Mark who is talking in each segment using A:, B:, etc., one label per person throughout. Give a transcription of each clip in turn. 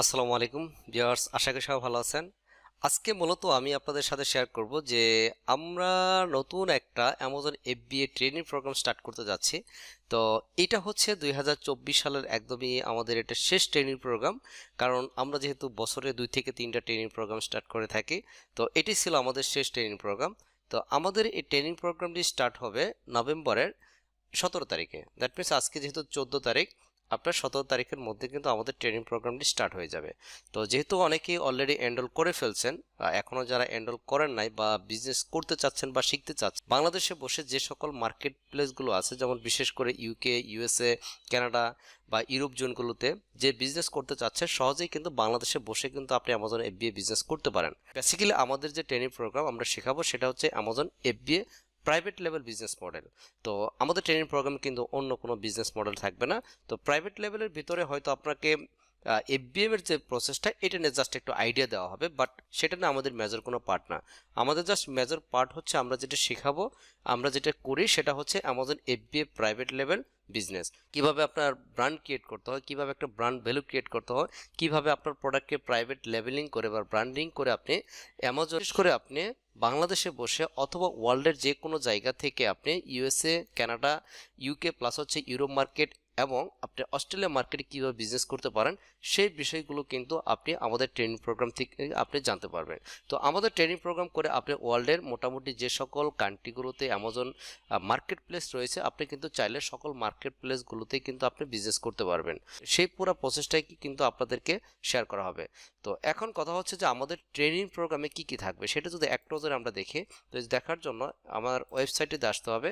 A: আসসালামু আলাইকুম ভিউয়ার্স, আশা করি সবাই ভালো আছেন। আজকে মূলত আমি আপনাদের সাথে শেয়ার করব যে আমরা নতুন একটা Amazon FBA training program start করতে যাচ্ছি। তো এটা হচ্ছে দুই হাজার চব্বিশ সালের একদমই আমাদের এটা শেষ ট্রেনিং প্রোগ্রাম কারণ আমরা যেহেতু বছরে দুই থেকে তিনটা ট্রেনিং প্রোগ্রাম স্টার্ট করে থাকি, তো এটি ছিল আমাদের শেষ ট্রেনিং প্রোগ্রাম তো আমাদের এই ট্রেনিং প্রোগ্রামটি স্টার্ট হবে নভেম্বরের সতেরো তারিখে। দ্যাট মিনস আজকে যেহেতু চোদ্দ তারিখ আপনার সতেরো তারিখের মধ্যে কিন্তু আমাদের ট্রেনিং প্রোগ্রামটি স্টার্ট হয়ে যাবে। তো যেহেতু অনেকেই অলরেডি এনরোল করে ফেলছেন এখনও যারা এনরোল করেন নাই বা বিজনেস করতে চাচ্ছেন বা শিখতে চাচ্ছেন, বাংলাদেশে বসে যে সকল মার্কেট প্লেসগুলো আছে, যেমন বিশেষ করে ইউকে ইউএসএ কানাডা বা ইউরোপ জোনগুলোতে যে বিজনেস করতে চাচ্ছে সহজেই কিন্তু বাংলাদেশে বসে কিন্তু আপনি অ্যামাজন এফবিএ বিজনেস করতে পারেন। বেসিক্যালি আমাদের যে ট্রেনিং প্রোগ্রাম আমরা শেখাবো সেটা হচ্ছে Amazon FBA private level business model তো আমাদের ট্রেনিং প্রোগ্রামে কিন্তু অন্য কোনো বিজনেস মডেল থাকবে না। তো প্রাইভেট লেভেলের ভিতরে হয়তো আপনাকে এফবিএম এর যে প্রসেসটা এটা নিয়ে জাস্ট একটু আইডিয়া দেওয়া হবে বাট সেটা না আমাদের মেজর কোনো পার্ট না। আমাদের জাস্ট মেজর পার্ট হচ্ছে আমরা যেটা শেখাবো, আমরা যেটা করি সেটা হচ্ছে আমাদের এফবিএ প্রাইভেট লেভেল বিজনেস কীভাবে আপনার ব্র্যান্ড ক্রিয়েট করতে হয়, কীভাবে একটা ব্র্যান্ড ভ্যালু ক্রিয়েট করতে হয়, কীভাবে আপনার প্রোডাক্টকে প্রাইভেট লেভেলিং করে বা ব্র্যান্ডিং করে আপনি অ্যামাজন করে আপনি বাংলাদেশে বসে অথবা ওয়ার্ল্ডের যে কোনো জায়গা থেকে আপনি ইউএসএ কানাডা ইউকে প্লাস হচ্ছে ইউরোপ মার্কেট এবং আপনি অস্ট্রেলিয়া মার্কেটে কীভাবে বিজনেস করতে পারেন, সেই বিষয়গুলো কিন্তু আপনি আমাদের ট্রেনিং প্রোগ্রাম থেকে আপনি জানতে পারবেন। তো আমাদের ট্রেনিং প্রোগ্রাম করে আপনি ওয়ার্ল্ডের মোটামুটি যে সকল কান্ট্রিগুলোতে অ্যামাজন মার্কেট প্লেস রয়েছে, আপনি কিন্তু চাইলে সকল মার্কেট প্লেসগুলোতেই কিন্তু আপনি বিজনেস করতে পারবেন। সেই পুরো প্রসেসটাই কিন্তু আপনাদেরকে শেয়ার করা হবে। তো এখন কথা হচ্ছে যে আমাদের ট্রেনিং প্রোগ্রামে কি কি থাকবে? সেটা যদি এক নজরে আমরা দেখি, তো দেখার জন্য আমার ওয়েবসাইটে আসতে হবে।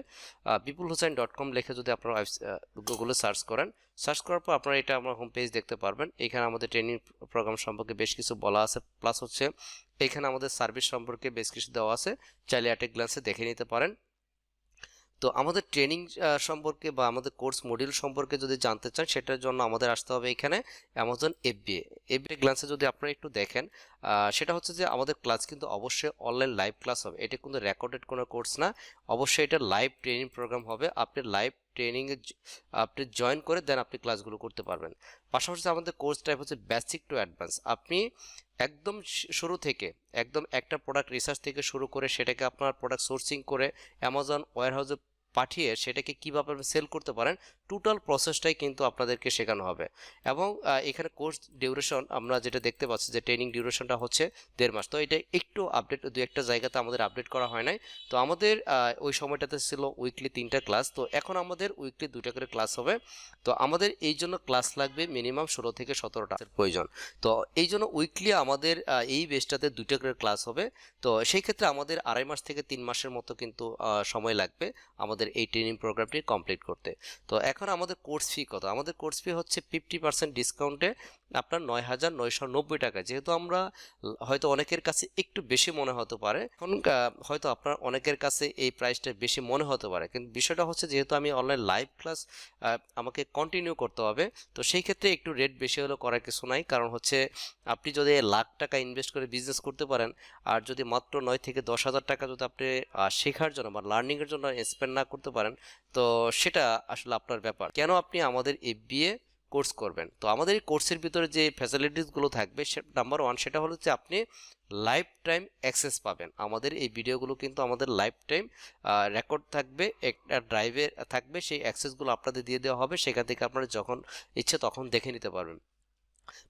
A: বিপুল হোসেন ডট কম লিখে যদি আপনারা গুগলে সার্চ করেন সার্চ করার পর আপনারা এটা আমার হোম পেজ দেখতে পারবেন। এখানে আমাদের ট্রেনিং প্রোগ্রাম সম্পর্কে বেশ কিছু বলা আছে। প্লাস হচ্ছে এখানে আমাদের সার্ভিস সম্পর্কে বেশ কিছু দেওয়া আছে। চাইলে অ্যাট এ গ্লান্সে দেখে নিতে পারেন। তো আমাদের ট্রেনিং সম্পর্কে বা আমাদের কোর্স মডিউল সম্পর্কে যদি জানতে চান, সেটার জন্য আমাদের আসতে হবে এখানে অ্যামাজন এফবিএ এফবিএ গ্লান্সে যদি আপনারা একটু দেখেন সেটা হচ্ছে যে আমাদের ক্লাস কিন্তু অবশ্যই অনলাইন লাইভ ক্লাস হবে। এটা কিন্তু রেকর্ডেড কোনো কোর্স না। অবশ্যই এটা লাইভ ট্রেনিং প্রোগ্রাম হবে। আপনি লাইভ ট্রেনিংয়ে আপনি জয়েন করে দেন আপনি ক্লাসগুলো করতে পারবেন। পাশাপাশি আমাদের কোর্স টাইপ হচ্ছে বেসিক টু অ্যাডভান্স আপনি একদম শুরু থেকে, একদম একটা প্রোডাক্ট রিসার্চ থেকে শুরু করে, সেটাকে আপনার প্রোডাক্ট সোর্সিং করে অ্যামাজন ওয়ারহাউসে পাঠিয়ে সেটাকে কীভাবে সেল করতে পারেন টোটাল প্রসেসটাই কিন্তু আপনাদেরকে শেখানো হবে। এবং এখানে কোর্স ডিউরেশন আমরা যেটা দেখতে পাচ্ছি যে ট্রেনিং ডিউরেশনটা হচ্ছে দেড় মাস। তো এটা একটু আপডেট, দু একটা জায়গাতে আমাদের আপডেট করা হয় নাই। তো আমাদের ওই সময়টাতে ছিল উইকলি তিনটা ক্লাস। তো এখন আমাদের উইকলি দুটা করে ক্লাস হবে। তো আমাদের এই জন্য ক্লাস লাগবে মিনিমাম ষোলো থেকে সতেরোটা প্রয়োজন। তো এই জন্য উইকলি আমাদের এই বেসটাতে দুটো করে ক্লাস হবে। তো সেই ক্ষেত্রে আমাদের আড়াই মাস থেকে তিন মাসের মতো কিন্তু সময় লাগবে আমাদের এই ট্রেনিং প্রোগ্রামটি কমপ্লিট করতে। তো এখন আমাদের কোর্স ফি কত? আমাদের কোর্স ফি হচ্ছে ফিফটি পার্সেন্ট ডিসকাউন্টে আপনার নয় হাজার নয়শো নব্বই টাকা। যেহেতু আমরা হয়তো অনেকের কাছে একটু বেশি মনে হতে পারে, এখন হয়তো আপনার অনেকের কাছে এই প্রাইসটা বেশি মনে হতে পারে। কিন্তু বিষয়টা হচ্ছে যেহেতু আমি অনলাইন লাইভ ক্লাস আমাকে কন্টিনিউ করতে হবে, তো সেই ক্ষেত্রে একটু রেট বেশি হলেও করার কিছু নাই। কারণ হচ্ছে আপনি যদি লাখ টাকা ইনভেস্ট করে বিজনেস করতে পারেন, আর যদি মাত্র নয় থেকে দশ হাজার টাকা যদি আপনি শেখার জন্য বা লার্নিংয়ের জন্য স্পেন্ড না করতে পারেন, তো সেটা আসলে আপনার ব্যাপার। কেন আপনি আমাদের এ বিএ কোর্স করবেন? তো আমাদের এই কোর্সের ভিতরে যে ফ্যাসিলিটিসগুলো থাকবে, সে নাম্বার ওয়ান সেটা হলো যে আপনি লাইফ টাইম অ্যাক্সেস পাবেন। আমাদের এই ভিডিওগুলো কিন্তু আমাদের লাইফ টাইম রেকর্ড থাকবে একটা ড্রাইভে থাকবে, সেই অ্যাক্সেসগুলো আপনাদের দিয়ে দেওয়া হবে। সেখান থেকে আপনারা যখন ইচ্ছে তখন দেখে নিতে পারবেন।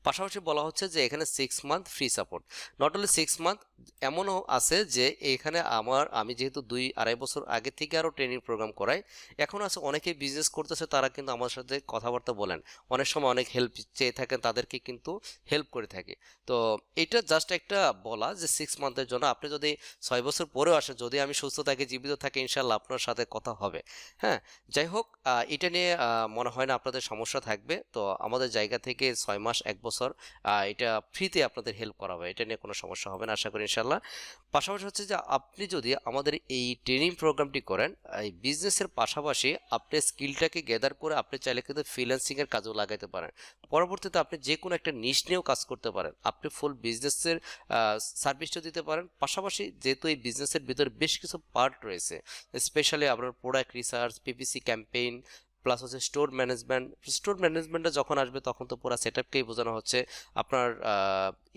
A: পাশাপাশি বলা হচ্ছে যে এখানে six month free support not only six month এমনও আছে যে এখানে আমার, আমি যেহেতু দুই আড়াই বছর আগে থেকে আরও ট্রেনিং প্রোগ্রাম করাই, এখন আছে অনেকে বিজনেস করতেছে, তারা কিন্তু আমার সাথে কথাবার্তা বলেন। অনেক সময় অনেক হেল্প চেয়ে থাকেন, তাদেরকে কিন্তু হেল্প করে থাকে। তো এটা জাস্ট একটা বলা যে সিক্স মান্থের জন্য আপনি যদি ছয় বছর পরেও আসেন, যদি আমি সুস্থ থাকি, জীবিত থাকি ইনশাল্লাহ আপনার সাথে কথা হবে। হ্যাঁ যাই হোক এটা নিয়ে মনে হয় না আপনাদের সমস্যা থাকবে। তো আমাদের জায়গা থেকে ছয় মাস এক বছর এটা ফ্রিতে আপনাদের হেল্প করা হবে, এটা নিয়ে কোনো সমস্যা হবে না, আশা করি ইনশাল্লাহ পাশাপাশি হচ্ছে যে, আপনি যদি আমাদের এই ট্রেনিং প্রোগ্রামটি করেন, এই বিজনেসের পাশাপাশি আপনি স্কিলটাকে গ্যাদার করে আপনি চাইলে কিন্তু ফ্রিল্যান্সিংয়ের কাজেও লাগাতে পারেন। পরবর্তীতে আপনি যে কোনো একটা নিশ নিয়েও কাজ করতে পারেন, আপনি ফুল বিজনেসের সার্ভিসটা দিতে পারেন। পাশাপাশি যেহেতু এই বিজনেসের ভিতরে বেশ কিছু পার্ট রয়েছে স্পেশালি আপনার product research PPC campaign plus হচ্ছে স্টোর ম্যানেজমেন্ট স্টোর ম্যানেজমেন্টটা যখন আসবে তখন তো পুরো সেট আপকেই বোঝানো হচ্ছে আপনার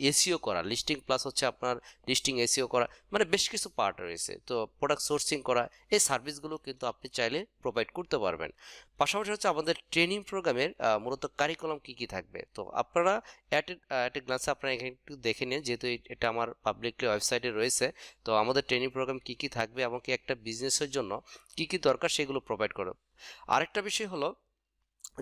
A: এসিও করা লিস্টিং প্লাস হচ্ছে আপনার লিস্টিং এসিও করা মানে বেশ কিছু পার্ট রয়েছে। তো প্রোডাক্ট সোর্সিং করা, এই সার্ভিসগুলো কিন্তু আপনি চাইলে প্রোভাইড করতে পারবেন। পাশাপাশি হচ্ছে আমাদের ট্রেনিং প্রোগ্রামের মূলত কারিকুলাম কি কি থাকবে? তো আপনারা অ্যাট অ্যাট এ গ্লান্সে আপনারা এখানে একটু দেখে নিন, যেহেতু এটা আমার পাবলিকলি ওয়েবসাইটে রয়েছে। তো আমাদের ট্রেনিং প্রোগ্রাম কি কি থাকবে এবং কি একটা বিজনেসের জন্য কি কি দরকার সেগুলো প্রোভাইড করো। আরেকটা বিষয় হলো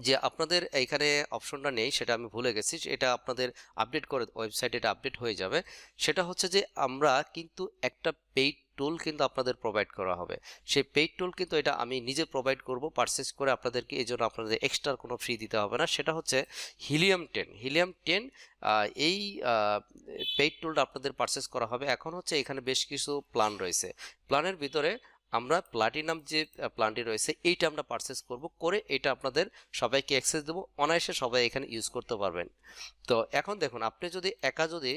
A: যে আপনাদের এইখানে অপশনটা নেই, সেটা আমি ভুলে গেছি, এটা আপনাদের আপডেট করে ওয়েবসাইটে এটা আপডেট হয়ে যাবে। সেটা হচ্ছে যে আমরা কিন্তু একটা পেইড টুল কিন্তু আপনাদের প্রোভাইড করা হবে। সেই পেইড টুল কিন্তু এটা আমি নিজে প্রোভাইড করব পারচেস করে আপনাদেরকে এই জন্য আপনাদের এক্সট্রা কোনো ফ্রি দিতে হবে না। সেটা হচ্ছে হিলিয়াম টেন হিলিয়াম টেন এই পেইড টুলটা আপনাদের পারচেস করা হবে। এখন হচ্ছে এখানে বেশ কিছু প্ল্যান রয়েছে। প্ল্যানের ভিতরে আমরা প্লাটিনাম যে প্ল্যানটি রয়েছে, এইটা আমরা পারচেস করব, করে এটা আপনাদের সবাইকে অ্যাক্সেস দেবো। অনায়াসে সবাই এখানে ইউজ করতে পারবেন। তো এখন দেখুন, আপনি যদি একা যদি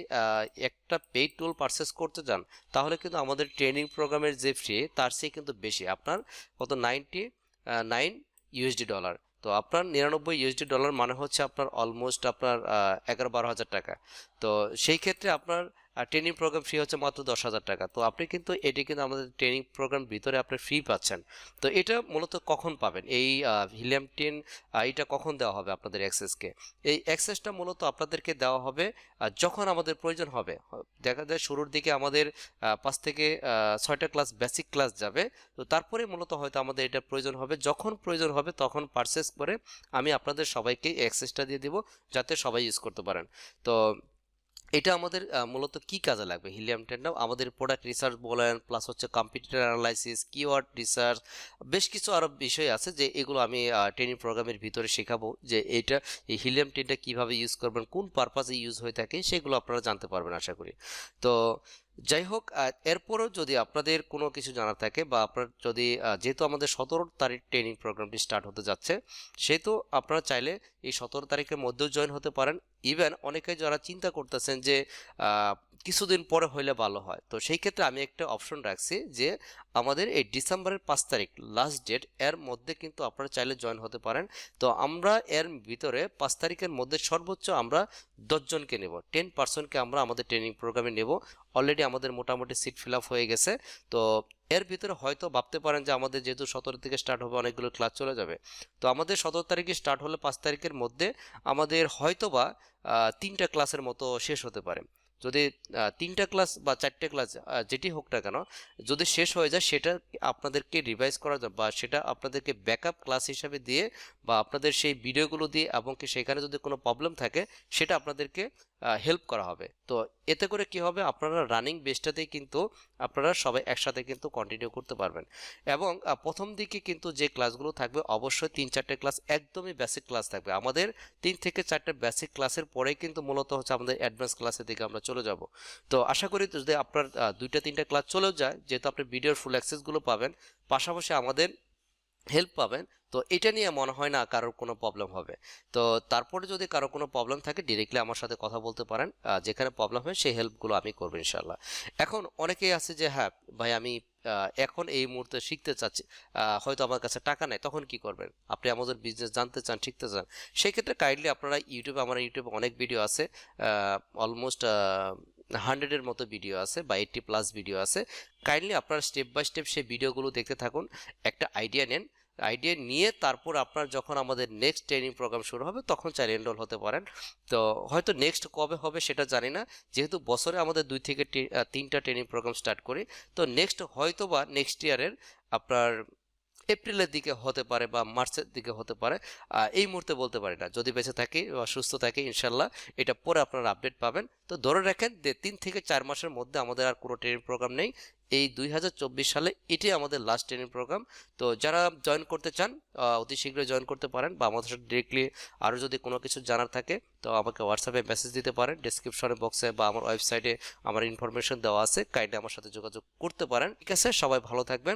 A: একটা পেইড টুল পারচেস করতে যান তাহলে কিন্তু আমাদের ট্রেনিং প্রোগ্রামের যে ফ্রি তার চেয়ে কিন্তু বেশি। আপনার কত? নাইনটি নাইন ইউএসডি ডলার তো আপনার নিরানব্বই ইউএসডি ডলার মানে হচ্ছে আপনার অলমোস্ট আপনার এগারো বারো হাজার টাকা। তো সেই ক্ষেত্রে আপনার ট্রেনিং প্রোগ্রাম ফ্রি হচ্ছে মাত্র দশ হাজার টাকা। তো আপনি কিন্তু এটি কিন্তু আমাদের ট্রেনিং প্রোগ্রাম ভিতরে আপনি ফ্রি পাচ্ছেন। তো এটা মূলত কখন পাবেন? এই হিলিয়াম টেন এটা কখন দেওয়া হবে আপনাদের অ্যাক্সেসকে এই অ্যাক্সেসটা মূলত আপনাদেরকে দেওয়া হবে যখন আমাদের প্রয়োজন হবে। দেখা যায় শুরুর দিকে আমাদের পাঁচ থেকে ছয়টা ক্লাস বেসিক ক্লাস যাবে। তো তারপরে মূলত হয়তো আমাদের এটা প্রয়োজন হবে। যখন প্রয়োজন হবে তখন পারচেস করে আমি আপনাদের সবাইকে অ্যাক্সেসটা দিয়ে দিব, যাতে সবাই ইউজ করতে পারেন। তো এটা আমাদের মূলত কি কাজে লাগবে? হিলিয়াম টেন্ডাম আমাদের প্রোডাক্ট রিসার্চ বলেন প্লাস হচ্ছে কম্পিউটার অ্যানালাইসিস কিওয়ার্ড রিসার্চ বেশ কিছু আরও বিষয় আছে যে এগুলো আমি ট্রেনিং প্রোগ্রামের ভিতরে শেখাবো যে এটা, এই হিলিয়াম টেনটা কীভাবে ইউজ করবেন, কোন পারপাসে ইউজ হয়ে থাকে, সেগুলো আপনারা জানতে পারবেন আশা করি। তো যাই হোক এরপরও যদি আপনাদের কোনো কিছু জানার থাকে বা আপনার যদি যেহেতু আমাদের সতেরো তারিখ ট্রেনিং প্রোগ্রামটি স্টার্ট হতে যাচ্ছে, সেহেতু আপনারা চাইলে এই সতেরো তারিখের মধ্যেও জয়েন হতে পারেন। ইভেন অনেকে যারা চিন্তা করতেছেন যে কিছুদিন পরে হইলে ভালো হয়। তো সেই ক্ষেত্রে আমি একটা অপশন রাখছি যে, আমাদের এই ডিসেম্বরের পাঁচ তারিখ লাস্ট ডেট এর মধ্যে কিন্তু আপনারা চাইলে জয়েন হতে পারেন। তো আমরা এর ভিতরে পাঁচ তারিখের মধ্যে সর্বোচ্চ আমরা দশজনকে নেব টেন পার্সেন্টকে আমরা আমাদের ট্রেনিং প্রোগ্রামে নেব। অলরেডি আমাদের মোটামুটি সিট ফিল আপ হয়ে গেছে। তো এর ভিতরে হয়তো ভাবতে পারেন যে আমাদের যেহেতু সতেরো থেকে স্টার্ট হবে, অনেকগুলো ক্লাস চলে যাবে। তো আমাদের সতেরো তারিখে স্টার্ট হলে পাঁচ তারিখের মধ্যে আমাদের হয়তোবা তিনটা ক্লাসের মতো শেষ হতে পারে। যদি তিনটা ক্লাস বা চারটে ক্লাস যেটি হোক না কেন, যদি শেষ হয়ে যায়, সেটা আপনাদেরকে রিভাইজ করা বা সেটা আপনাদেরকে ব্যাকআপ ক্লাস হিসাবে দিয়ে বা আপনাদের সেই ভিডিওগুলো দিয়ে এবং কি সেখানে যদি কোনো প্রবলেম থাকে, সেটা আপনাদেরকে হেল্প করা হবে। তো এতে করে কি হবে? আপনারা রানিং বেসটাতেই কিন্তু আপনারা সবাই একসাথে কিন্তু কন্টিনিউ করতে পারবেন। এবং প্রথম দিকে কিন্তু যে ক্লাসগুলো থাকবে, অবশ্যই তিন চারটে ক্লাস একদমই বেসিক ক্লাস থাকবে। আমাদের তিন থেকে চারটে বেসিক ক্লাসের পরেই কিন্তু মূলত হচ্ছে আমাদের অ্যাডভান্স ক্লাসের দিকে আমরা চলে যাব। তো আশা করি যদি আপনার দুইটা, তিনটা ক্লাস চলেও যায়। যেহেতু আপনি ভিডিওর ফুল অ্যাক্সেসগুলো পাবেন, পাশাপাশি আমাদের হেল্প পাবেন। তো এটা নিয়ে মনে হয় না কারোর কোনো প্রবলেম হবে। তো তারপরে যদি কারও কোনো প্রবলেম থাকে ডিরেক্টলি আমার সাথে কথা বলতে পারেন। যেখানে প্রবলেম হয়, সেই হেল্পগুলো আমি করব ইনশাল্লাহ এখন অনেকেই আছে যে হ্যাঁ ভাই, আমি এখন এই মুহূর্তে শিখতে চাচ্ছে হয়তো আমার কাছে টাকা নেই, তখন কি করবেন? আপনি আমাদের বিজনেস জানতে চান, শিখতে চান, সেক্ষেত্রে কাইন্ডলি আপনারা ইউটিউবে আমার ইউটিউবে অনেক ভিডিও আছে অলমোস্ট হান্ড্রেডের মতো ভিডিও আছে বা এইটটি প্লাস ভিডিও আছে কাইন্ডলি আপনারা স্টেপ বাই স্টেপ সেই ভিডিওগুলো দেখতে থাকুন, একটা আইডিয়া নেন আইডিয়া নিয়ে তারপর আপনার যখন আমাদের নেক্সট ট্রেনিং প্রোগ্রাম শুরু হবে, তখন চাইলে এনরোল হতে পারেন। তো হয়তো নেক্সট কবে হবে সেটা জানি না। যেহেতু বছরে আমাদের দুই থেকে তিনটা ট্রেনিং প্রোগ্রাম স্টার্ট করি, তো নেক্সট হয়তো বা নেক্সট ইয়ারের আপনার এপ্রিলের দিকে হতে পারে বা মার্চের দিকে হতে পারে এই মুহূর্তে বলতে পারি না। যদি বেঁচে থাকি বা সুস্থ থাকি ইনশাল্লাহ এটা পরে আপনারা আপডেট পাবেন। তো ধরে রাখেন যে তিন থেকে চার মাসের মধ্যে আমাদের আর কোনো ট্রেনিং প্রোগ্রাম নেই। এই দুই হাজার চব্বিশ সালে এটি আমাদের লাস্ট ট্রেনিং প্রোগ্রাম তো যারা জয়েন করতে চান অতি শীঘ্রই জয়েন করতে পারেন বা আমাদের সাথে ডিরেক্টলি আরও যদি কোনো কিছু জানার থাকে, তো আমাকে হোয়াটসঅ্যাপে মেসেজ দিতে পারেন। ডিসক্রিপশনে বক্সে বা আমার ওয়েবসাইটে আমার ইনফরমেশন দেওয়া আছে। কাইন্ডলি আমার সাথে যোগাযোগ করতে পারেন। ঠিক আছে? সবাই ভালো থাকবেন।